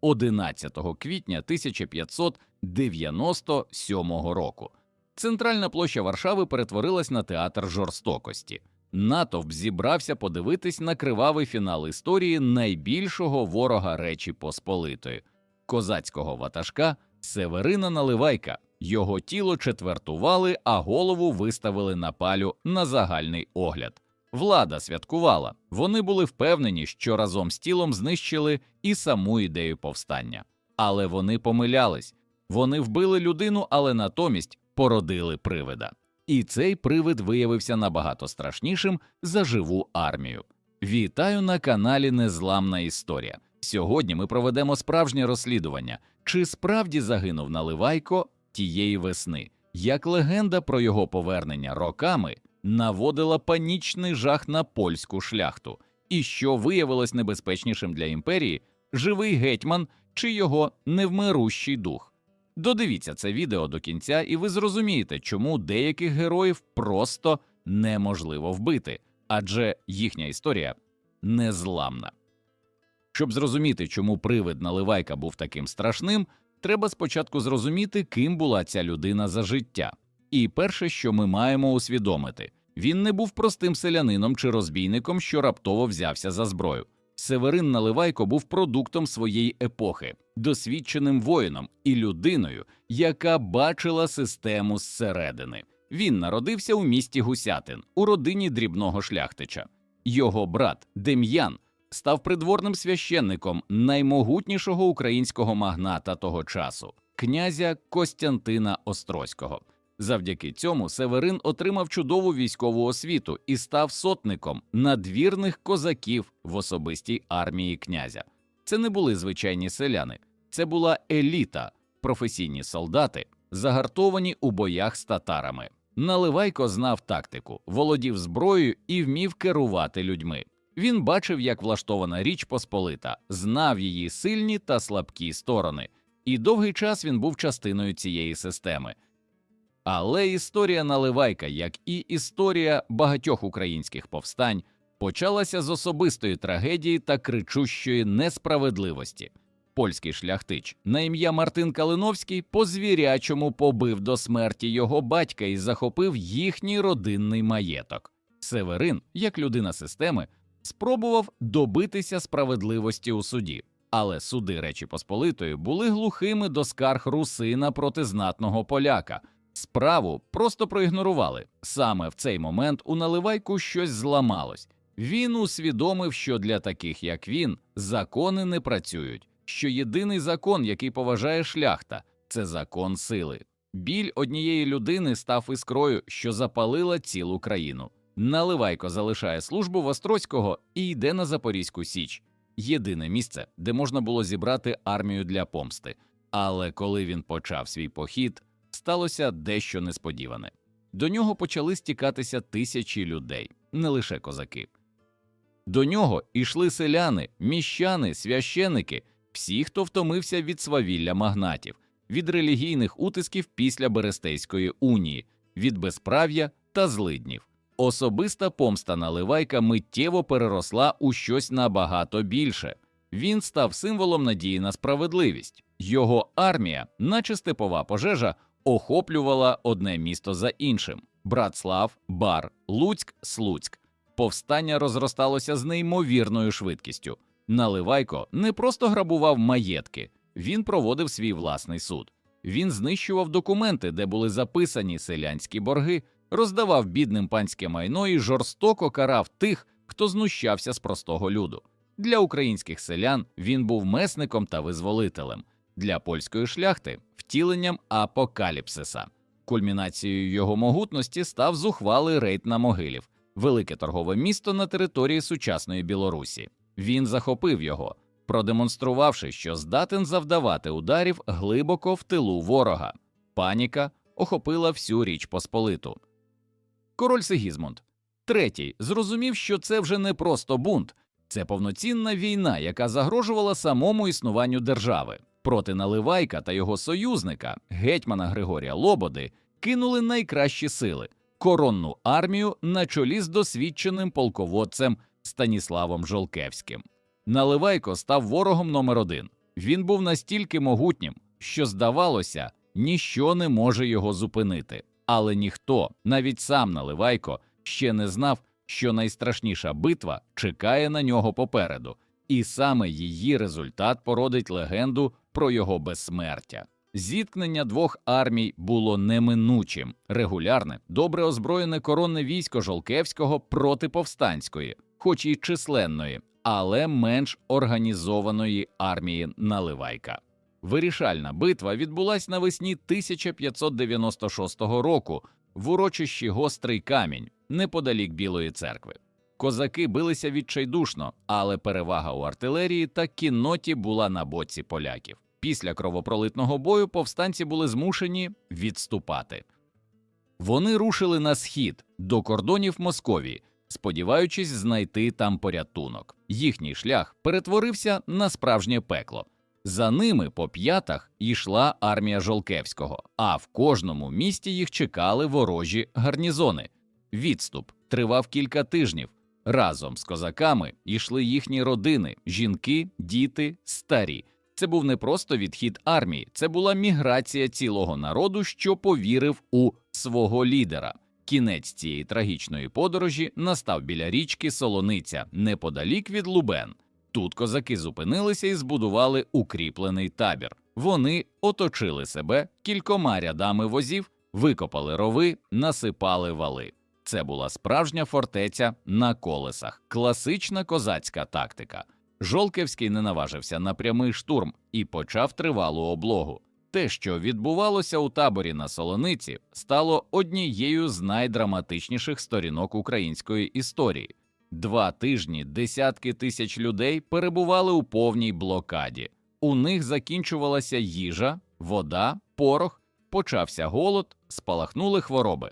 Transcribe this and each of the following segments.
11 квітня 1597 року. Центральна площа Варшави перетворилась на театр жорстокості. Натовп зібрався подивитись на кривавий фінал історії найбільшого ворога Речі Посполитої козацького ватажка Северина Наливайка. Його тіло четвертували, а голову виставили на палю на загальний огляд. Влада святкувала. Вони були впевнені, що разом з тілом знищили і саму ідею повстання. Але вони помилялись. Вони вбили людину, але натомість породили привида. І цей привид виявився набагато страшнішим за живу армію. Вітаю на каналі Незламна Історія. Сьогодні ми проведемо справжнє розслідування, чи справді загинув Наливайко тієї весни, як легенда про його повернення роками наводила панічний жах на польську шляхту, і що виявилось небезпечнішим для імперії живий гетьман чи його невмирущий дух. Додивіться це відео до кінця, і ви зрозумієте, чому деяких героїв просто неможливо вбити, адже їхня історія незламна. Щоб зрозуміти, чому привид Наливайка був таким страшним, треба спочатку зрозуміти, ким була ця людина за життя. І перше, що ми маємо усвідомити, він не був простим селянином чи розбійником, що раптово взявся за зброю. Северин Наливайко був продуктом своєї епохи, досвідченим воїном і людиною, яка бачила систему зсередини. Він народився у місті Гусятин у родині дрібного шляхтича. Його брат Дем'ян став придворним священником наймогутнішого українського магната того часу, князя Костянтина Острозького. Завдяки цьому Северин отримав чудову військову освіту і став сотником надвірних козаків в особистій армії князя. Це не були звичайні селяни, це була еліта, професійні солдати, загартовані у боях з татарами. Наливайко знав тактику, володів зброєю і вмів керувати людьми. Він бачив, як влаштована річ Посполита, знав її сильні та слабкі сторони, і довгий час він був частиною цієї системи. Але історія Наливайка, як і історія багатьох українських повстань, почалася з особистої трагедії та кричущої несправедливості. Польський шляхтич на ім'я Мартин Калиновський по звірячому побив до смерті його батька і захопив їхній родинний маєток. Северин, як людина системи, спробував добитися справедливості у суді, але суди Речі Посполитої були глухими до скарг русина проти знатного поляка. Справу просто проігнорували. Саме в цей момент у наливайку щось зламалось. Він усвідомив, що для таких, як він, закони не працюють, що єдиний закон, який поважає шляхта, це закон сили. Біль однієї людини став іскрою, що запалила цілу країну. Наливайко залишає службу в і йде на Запорізьку Січ єдине місце, де можна було зібрати армію для помсти. Але коли він почав свій похід, сталося дещо несподіване. До нього почали стікатися тисячі людей, не лише козаки. До нього йшли селяни, міщани, священики, всі, хто втомився від свавілля магнатів, від релігійних утисків після Берестейської унії, від безправ'я та злиднів. Особиста помста Наливайка миттєво переросла у щось набагато більше. Він став символом надії на справедливість. Його армія, наче степова пожежа, охоплювала одне місто за іншим: Братслав, Бар, Луцьк, Слуцьк. Повстання розросталося з неймовірною швидкістю. Наливайко не просто грабував маєтки, він проводив свій власний суд. Він знищував документи, де були записані селянські борги, роздавав бідним панське майно і жорстоко карав тих, хто знущався з простого люду. Для українських селян він був месником та визволителем, для польської шляхти втіленням апокаліпсиса. Кульмінацією його могутності став зухвалий рейд на могилів, велике торгове місто на території сучасної Білорусі. Він захопив його, продемонструвавши, що здатен завдавати ударів глибоко в тилу ворога. Паніка охопила всю річ Посполиту. Король Сигізмунд третій зрозумів, що це вже не просто бунт, це повноцінна війна, яка загрожувала самому існуванню держави. Проти Наливайка та його союзника, гетьмана Григорія Лободи, кинули найкращі сили коронну армію на чолі з досвідченим полководцем Станіславом Жолкевським. Наливайко став ворогом номер один. Він був настільки могутнім, що, здавалося, ніщо не може його зупинити. Але ніхто, навіть сам Наливайко, ще не знав, що найстрашніша битва чекає на нього попереду, і саме її результат породить легенду про його безсмертя. Зіткнення двох армій було неминучим, регулярне, добре озброєне коронне військо Жолкевського проти повстанської, хоч і численної, але менш організованої армії Наливайка. Вирішальна битва відбулась навесні 1596 року в урочищі Гострий Камінь неподалік Білої церкви. Козаки билися відчайдушно, але перевага у артилерії та кінноті була на боці поляків. Після кровопролитного бою повстанці були змушені відступати. Вони рушили на схід до кордонів Московії, сподіваючись знайти там порятунок. Їхній шлях перетворився на справжнє пекло. За ними по п'ятах йшла армія Жолкевського, а в кожному місті їх чекали ворожі гарнізони. Відступ тривав кілька тижнів. Разом з козаками йшли їхні родини, жінки, діти, старі. Це був не просто відхід армії, це була міграція цілого народу, що повірив у свого лідера. Кінець цієї трагічної подорожі настав біля річки Солониця, неподалік від Лубен. Тут козаки зупинилися і збудували укріплений табір. Вони оточили себе кількома рядами возів, викопали рови, насипали вали. Це була справжня фортеця на колесах, класична козацька тактика. Жолкевський не наважився на прямий штурм і почав тривалу облогу. Те, що відбувалося у таборі на Солониці, стало однією з найдраматичніших сторінок української історії. Два тижні десятки тисяч людей перебували у повній блокаді. У них закінчувалася їжа, вода, порох, почався голод, спалахнули хвороби.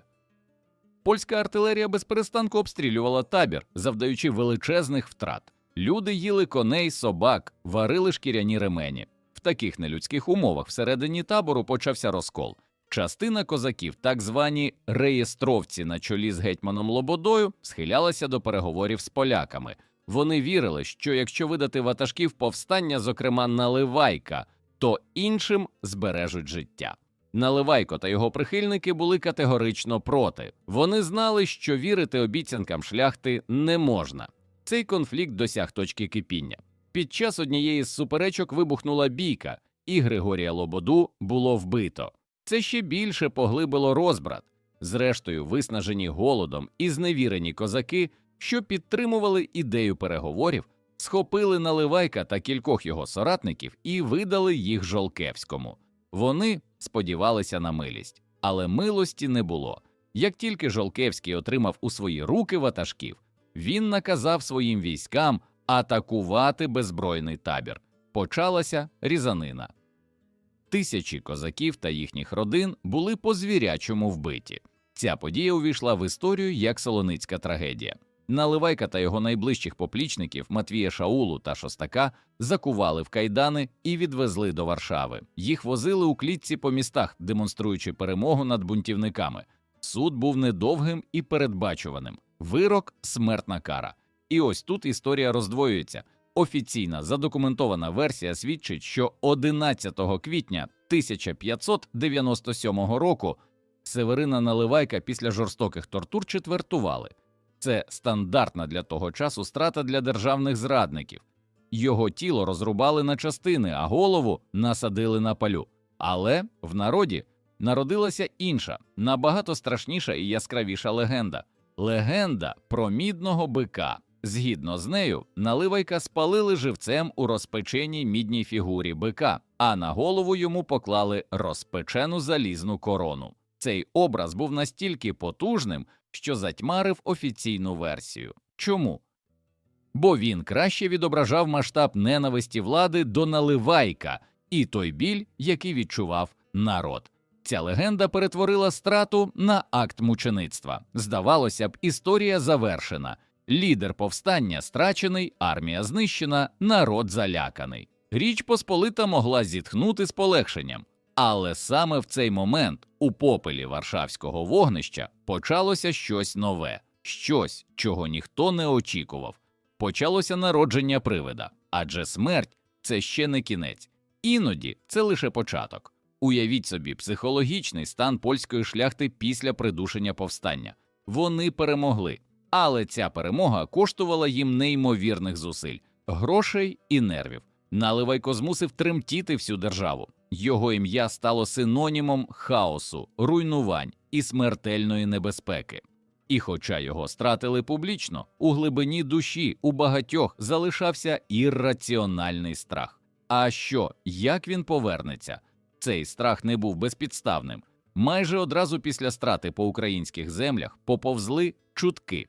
Польська артилерія безперестанку обстрілювала табір, завдаючи величезних втрат. Люди їли коней, собак, варили шкіряні ремені. В таких нелюдських умовах всередині табору почався розкол. Частина козаків, так звані реєстровці на чолі з гетьманом Лободою, схилялася до переговорів з поляками. Вони вірили, що якщо видати ватажків повстання, зокрема Наливайка, то іншим збережуть життя. Наливайко та його прихильники були категорично проти. Вони знали, що вірити обіцянкам шляхти не можна. Цей конфлікт досяг точки кипіння. Під час однієї з суперечок вибухнула бійка, і Григорія Лободу було вбито. Це ще більше поглибило розбрат. Зрештою, виснажені голодом і зневірені козаки, що підтримували ідею переговорів, схопили Наливайка та кількох його соратників і видали їх Жолкевському. Вони сподівалися на милість, але милості не було. Як тільки Жолкевський отримав у свої руки ватажків, він наказав своїм військам атакувати беззбройний табір. Почалася різанина. Тисячі козаків та їхніх родин були по звірячому вбиті. Ця подія увійшла в історію як солоницька трагедія. Наливайка та його найближчих поплічників Матвія Шаулу та Шостака закували в кайдани і відвезли до Варшави. Їх возили у клітці по містах, демонструючи перемогу над бунтівниками. Суд був недовгим і передбачуваним. Вирок смертна кара. І ось тут історія роздвоюється. Офіційна задокументована версія свідчить, що 11 квітня 1597 року Северина Наливайка після жорстоких тортур четвертували. Це стандартна для того часу страта для державних зрадників. Його тіло розрубали на частини, а голову насадили на палю. Але в народі народилася інша, набагато страшніша і яскравіша легенда легенда про мідного бика. Згідно з нею, наливайка спалили живцем у розпеченій мідній фігурі бика, а на голову йому поклали розпечену залізну корону. Цей образ був настільки потужним, що затьмарив офіційну версію. Чому? Бо він краще відображав масштаб ненависті влади до наливайка і той біль, який відчував народ. Ця легенда перетворила страту на акт мучеництва. Здавалося б, історія завершена. Лідер повстання страчений, армія знищена, народ заляканий. Річ Посполита могла зітхнути з полегшенням. Але саме в цей момент у попелі Варшавського вогнища почалося щось нове, щось, чого ніхто не очікував. Почалося народження привида, адже смерть це ще не кінець, Іноді це лише початок. Уявіть собі психологічний стан польської шляхти після придушення повстання. Вони перемогли, але ця перемога коштувала їм неймовірних зусиль, грошей і нервів. Наливайко змусив тремтіти всю державу. Його ім'я стало синонімом хаосу, руйнувань і смертельної небезпеки. І, хоча його стратили публічно, у глибині душі у багатьох залишався ірраціональний страх. А що, як він повернеться? Цей страх не був безпідставним. Майже одразу після страти по українських землях поповзли чутки.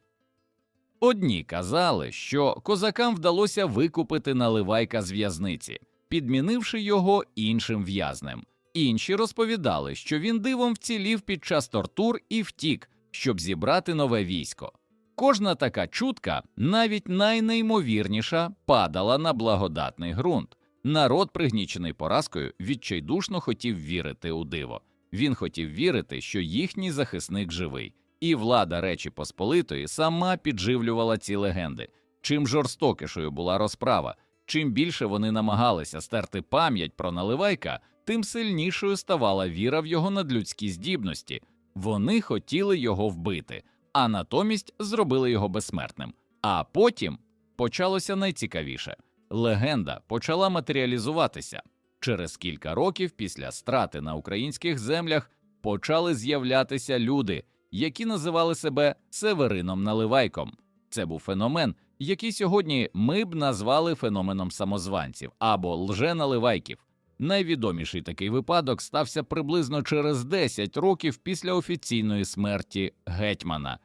Одні казали, що козакам вдалося викупити наливайка з в'язниці, підмінивши його іншим в'язнем. Інші розповідали, що він дивом вцілів під час тортур і втік, щоб зібрати нове військо. Кожна така чутка, навіть найнеймовірніша, падала на благодатний ґрунт. Народ, пригнічений поразкою, відчайдушно хотів вірити у диво. Він хотів вірити, що їхній захисник живий, і влада Речі Посполитої сама підживлювала ці легенди. Чим жорстокішою була розправа, чим більше вони намагалися стерти пам'ять про наливайка, тим сильнішою ставала віра в його надлюдські здібності. Вони хотіли його вбити, а натомість зробили його безсмертним. А потім почалося найцікавіше легенда почала матеріалізуватися. Через кілька років після страти на українських землях почали з'являтися люди, які називали себе Северином Наливайком. Це був феномен, який сьогодні ми б назвали феноменом самозванців або лженаливайків. Найвідоміший такий випадок стався приблизно через 10 років після офіційної смерті гетьмана.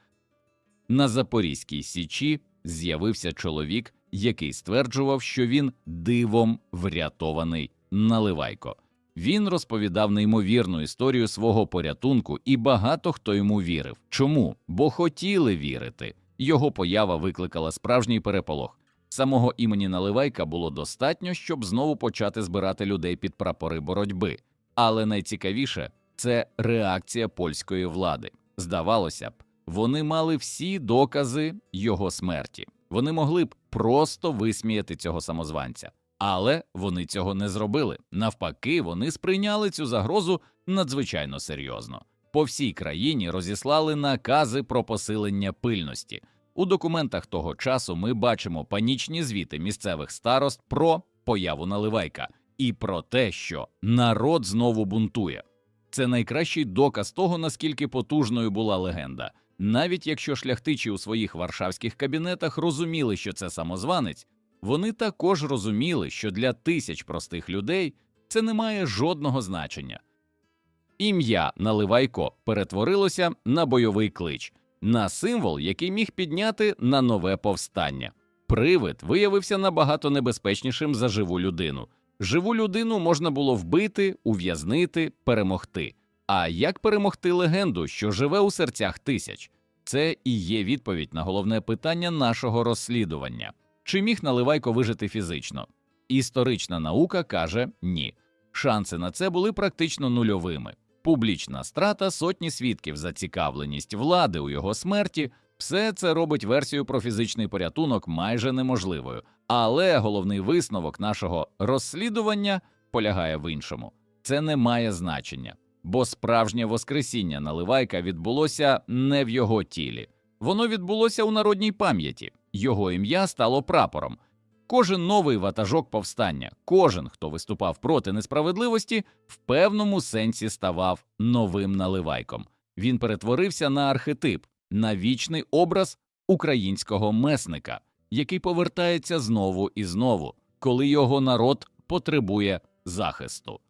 На Запорізькій Січі з'явився чоловік, який стверджував, що він дивом врятований наливайко. Він розповідав неймовірну історію свого порятунку, і багато хто йому вірив. Чому? Бо хотіли вірити. Його поява викликала справжній переполох. Самого імені Наливайка було достатньо, щоб знову почати збирати людей під прапори боротьби. Але найцікавіше це реакція польської влади. Здавалося б, вони мали всі докази його смерті. Вони могли б просто висміяти цього самозванця, але вони цього не зробили. Навпаки, вони сприйняли цю загрозу надзвичайно серйозно. По всій країні розіслали накази про посилення пильності. У документах того часу ми бачимо панічні звіти місцевих старост про появу наливайка і про те, що народ знову бунтує. Це найкращий доказ того, наскільки потужною була легенда. Навіть якщо шляхтичі у своїх варшавських кабінетах розуміли, що це самозванець, вони також розуміли, що для тисяч простих людей це не має жодного значення. Ім'я Наливайко перетворилося на бойовий клич, на символ, який міг підняти на нове повстання. Привид виявився набагато небезпечнішим за живу людину. Живу людину можна було вбити, ув'язнити, перемогти. А як перемогти легенду, що живе у серцях тисяч? Це і є відповідь на головне питання нашого розслідування: чи міг Наливайко вижити фізично? Історична наука каже ні. Шанси на це були практично нульовими. Публічна страта, сотні свідків, зацікавленість влади у його смерті все це робить версію про фізичний порятунок майже неможливою. Але головний висновок нашого розслідування полягає в іншому: це не має значення бо справжнє воскресіння наливайка відбулося не в його тілі, воно відбулося у народній пам'яті, його ім'я стало прапором. Кожен новий ватажок повстання, кожен, хто виступав проти несправедливості, в певному сенсі ставав новим наливайком. Він перетворився на архетип, на вічний образ українського месника, який повертається знову і знову, коли його народ потребує захисту.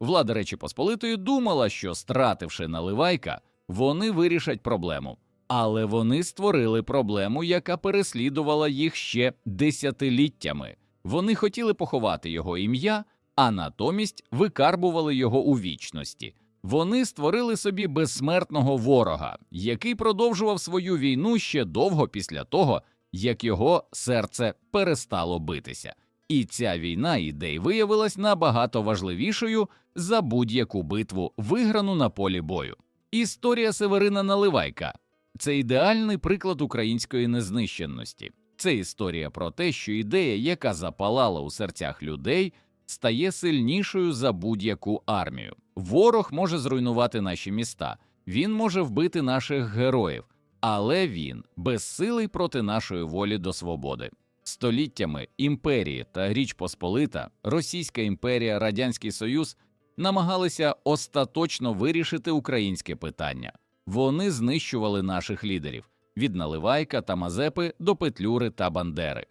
Влада Речі Посполитої думала, що, стративши наливайка, вони вирішать проблему, але вони створили проблему, яка переслідувала їх ще десятиліттями. Вони хотіли поховати його ім'я, а натомість викарбували його у вічності. Вони створили собі безсмертного ворога, який продовжував свою війну ще довго після того, як його серце перестало битися. І ця війна ідей виявилась набагато важливішою за будь-яку битву, виграну на полі бою. Історія Северина Наливайка це ідеальний приклад української незнищенності. Це історія про те, що ідея, яка запалала у серцях людей, стає сильнішою за будь-яку армію. Ворог може зруйнувати наші міста, він може вбити наших героїв, але він безсилий проти нашої волі до свободи. Століттями імперії та Річ Посполита, Російська імперія, Радянський Союз намагалися остаточно вирішити українське питання. Вони знищували наших лідерів від Наливайка та Мазепи до Петлюри та Бандери.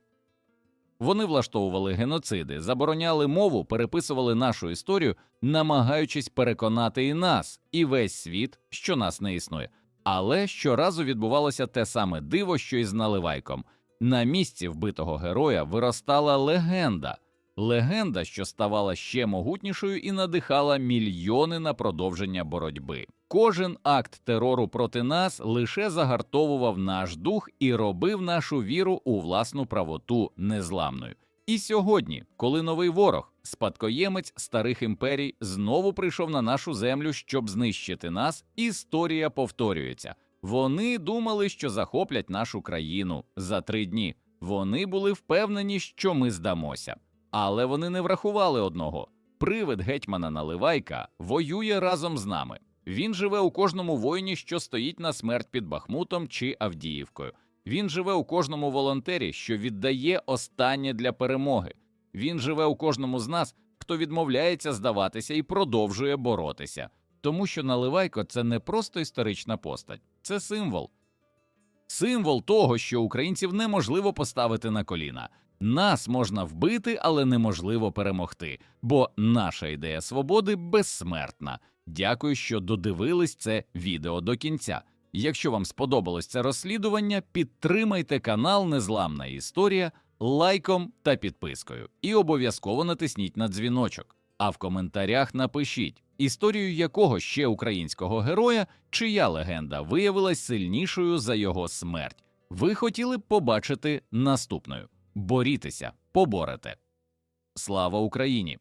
Вони влаштовували геноциди, забороняли мову, переписували нашу історію, намагаючись переконати і нас, і весь світ, що нас не існує. Але щоразу відбувалося те саме диво, що і з Наливайком. На місці вбитого героя виростала легенда. Легенда, що ставала ще могутнішою і надихала мільйони на продовження боротьби. Кожен акт терору проти нас лише загартовував наш дух і робив нашу віру у власну правоту незламною. І сьогодні, коли новий ворог, спадкоємець старих імперій, знову прийшов на нашу землю, щоб знищити нас, історія повторюється. Вони думали, що захоплять нашу країну за три дні. Вони були впевнені, що ми здамося. Але вони не врахували одного: привид гетьмана Наливайка воює разом з нами. Він живе у кожному воїні, що стоїть на смерть під Бахмутом чи Авдіївкою. Він живе у кожному волонтері, що віддає останнє для перемоги. Він живе у кожному з нас, хто відмовляється здаватися і продовжує боротися. Тому що Наливайко це не просто історична постать, це символ. Символ того, що українців неможливо поставити на коліна. Нас можна вбити, але неможливо перемогти, бо наша ідея свободи безсмертна. Дякую, що додивились це відео до кінця. Якщо вам сподобалось це розслідування, підтримайте канал Незламна Історія лайком та підпискою, і обов'язково натисніть на дзвіночок. А в коментарях напишіть історію якого ще українського героя, чия легенда виявилась сильнішою за його смерть. Ви хотіли б побачити наступною. Борітеся, поборете. Слава Україні!